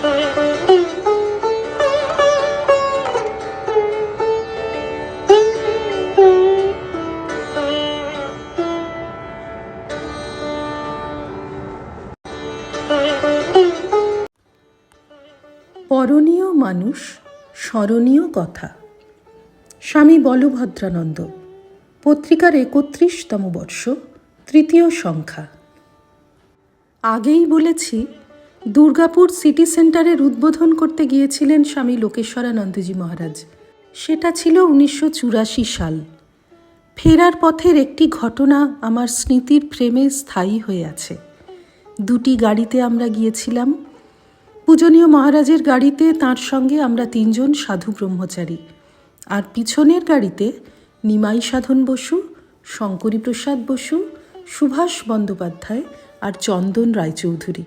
পরণীয় মানুষ স্মরণীয় কথা। স্বামী বলভদ্রানন্দ পত্রিকার একত্রিশতম বর্ষ তৃতীয় সংখ্যা। আগেই বলেছি দুর্গাপুর সিটি সেন্টারের উদ্বোধন করতে গিয়েছিলেন স্বামী লোকেশ্বরানন্দজি মহারাজ। সেটা ছিল উনিশশো চুরাশি সাল। ফেরার পথের একটি ঘটনা আমার স্মৃতির ফ্রেমে স্থায়ী হয়ে আছে। দুটি গাড়িতে আমরা গিয়েছিলাম। পূজনীয় মহারাজের গাড়িতে, তার সঙ্গে আমরা তিনজন সাধু ব্রহ্মচারী। আর পিছনের গাড়িতে নিমাই সাধন বসু শঙ্করী প্রসাদ বসু, সুভাষ বন্দ্যোপাধ্যায় আর চন্দন রায়চৌধুরী।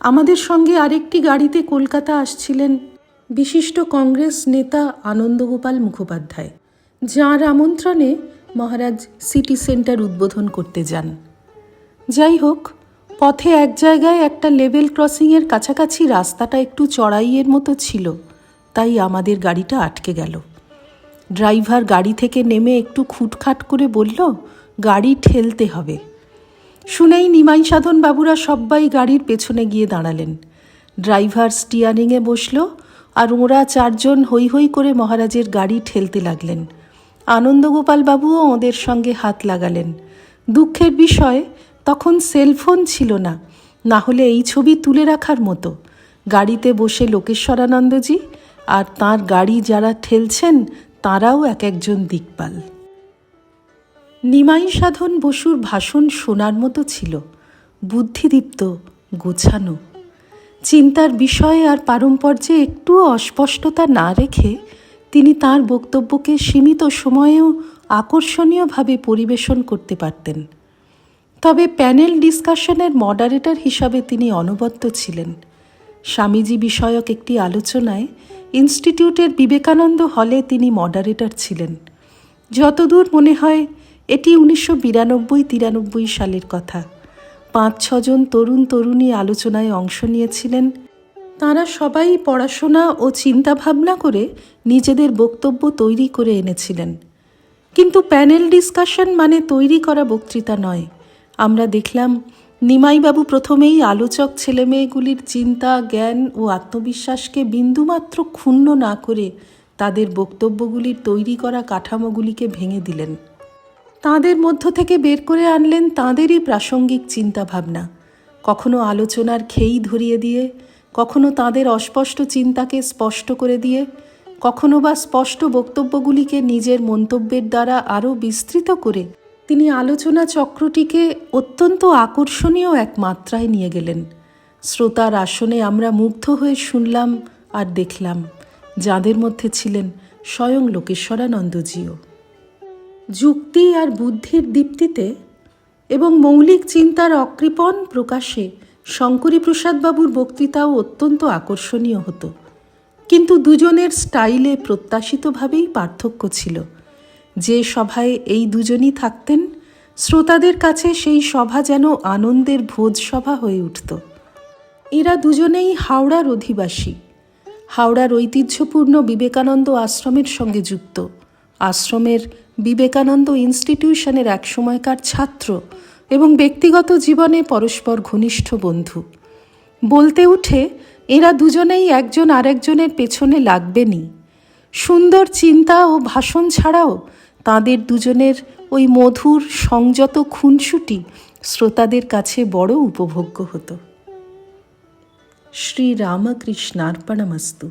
আমাদের সঙ্গে আরেকটি গাড়িতে কলকাতা আসছিলেন বিশিষ্ট কংগ্রেস নেতা আনন্দগোপাল মুখোপাধ্যায়, যাঁর আমন্ত্রণে মহারাজ সিটি সেন্টার উদ্বোধন করতে যান। যাই হোক, পথে এক জায়গায় একটা লেভেল ক্রসিংয়ের কাছাকাছি রাস্তাটা একটু চড়াইয়ের মতো ছিল, তাই আমাদের গাড়িটা আটকে গেল। ড্রাইভার গাড়ি থেকে নেমে একটু খুটখাট করে বলল, গাড়ি ঠেলতে হবে। শুনেই নিমাই সাধন বাবুরা সবাই গাড়ির পেছনে গিয়ে দাঁড়ালেন। ড্রাইভার স্টিয়ারিংয়ে বসল আর ওরা চারজন হৈ হৈ করে মহারাজের গাড়ি ঠেলতে লাগলেন। আনন্দগোপাল বাবুও ওদের সঙ্গে হাত লাগালেন। দুঃখের বিষয়, তখন সেলফোন ছিল না না হলে এই ছবি তুলে রাখার মতো। গাড়িতে বসে লোকেশ্বরানন্দজি আর তার গাড়ি যারা ঠেলছেন, তারাও এক একজন দিকপাল। নিমাই সাধন বসুর ভাষণ শোনার মতো ছিল, বুদ্ধিদীপ্ত, গোছানো। চিন্তার বিষয়ে আর পারম্পর্যে একটুও অস্পষ্টতা না রেখে তিনি তার বক্তব্যকে সীমিত সময়েও আকর্ষণীয়ভাবে পরিবেশন করতে পারতেন। তবে প্যানেল ডিসকাশনের মডারেটর হিসাবে তিনি অনবদ্য ছিলেন। স্বামীজি বিষয়ক একটি আলোচনায় ইনস্টিটিউটের বিবেকানন্দ হলে তিনি মডারেটর ছিলেন। যতদূর মনে হয় এটি উনিশশো বিরানব্বই তিরানব্বই সালের কথা। পাঁচ ছজন তরুণ তরুণী আলোচনায় অংশ নিয়েছিলেন। তাঁরা সবাই পড়াশোনা ও চিন্তাভাবনা করে নিজেদের বক্তব্য তৈরি করে এনেছিলেন। কিন্তু প্যানেল ডিসকাশন মানে তৈরি করা বক্তৃতা নয়। আমরা দেখলাম, নিমাইবাবু প্রথমেই আলোচক ছেলেমেয়েগুলির চিন্তা, জ্ঞান ও আত্মবিশ্বাসকে বিন্দুমাত্র ক্ষুণ্ণ না করে তাদের বক্তব্যগুলির তৈরি করা কাঠামোগুলিকে ভেঙে দিলেন। তাঁদের মধ্য থেকে বের করে আনলেন তাঁদেরই প্রাসঙ্গিক চিন্তাভাবনা। কখনো আলোচনার খেই ধরিয়ে দিয়ে, কখনো তাদের অস্পষ্ট চিন্তাকে স্পষ্ট করে দিয়ে, কখনো বা স্পষ্ট বক্তব্যগুলিকে নিজের মন্তব্যের দ্বারা আরও বিস্তৃত করে তিনি আলোচনা চক্রটিকে অত্যন্ত আকর্ষণীয় এক মাত্রায় নিয়ে গেলেন। শ্রোতার আসনে আমরা মুগ্ধ হয়ে শুনলাম আর দেখলাম, যাদের মধ্যে ছিলেন স্বয়ং লোকেশ্বরানন্দজিও। যুক্তি আর বুদ্ধির দীপ্তিতে এবং মৌলিক চিন্তার অকৃপণ প্রকাশে শঙ্করী প্রসাদবাবুর বক্তৃতাও অত্যন্ত আকর্ষণীয় হতো। কিন্তু দুজনের স্টাইলে প্রত্যাশিতভাবেই পার্থক্য ছিল। যে সভায় এই দুজনই থাকতেন, শ্রোতাদের কাছে সেই সভা যেন আনন্দের ভোজ সভা হয়ে উঠত। এরা দুজনেই হাওড়ার অধিবাসী। হাওড়ার ঐতিহ্যপূর্ণ বিবেকানন্দ আশ্রমের সঙ্গে যুক্ত। আশ্রমের বিবেকানন্দ ইনস্টিটিউশনের এক সময়কার ছাত্র এবং ব্যক্তিগত জীবনে পরস্পর ঘনিষ্ঠ বন্ধু। বলতে উঠে, এরা দুজনেই একজন আরেকজনের পেছনে লাগবেনই সুন্দর চিন্তা ও ভাষণ ছাড়াও তাদের দুজনের ওই মধুর, সংযত খুনসুটি শ্রোতাদের কাছে বড় উপভোগ্য হতো। শ্রী রামকৃষ্ণার্পণমস্তু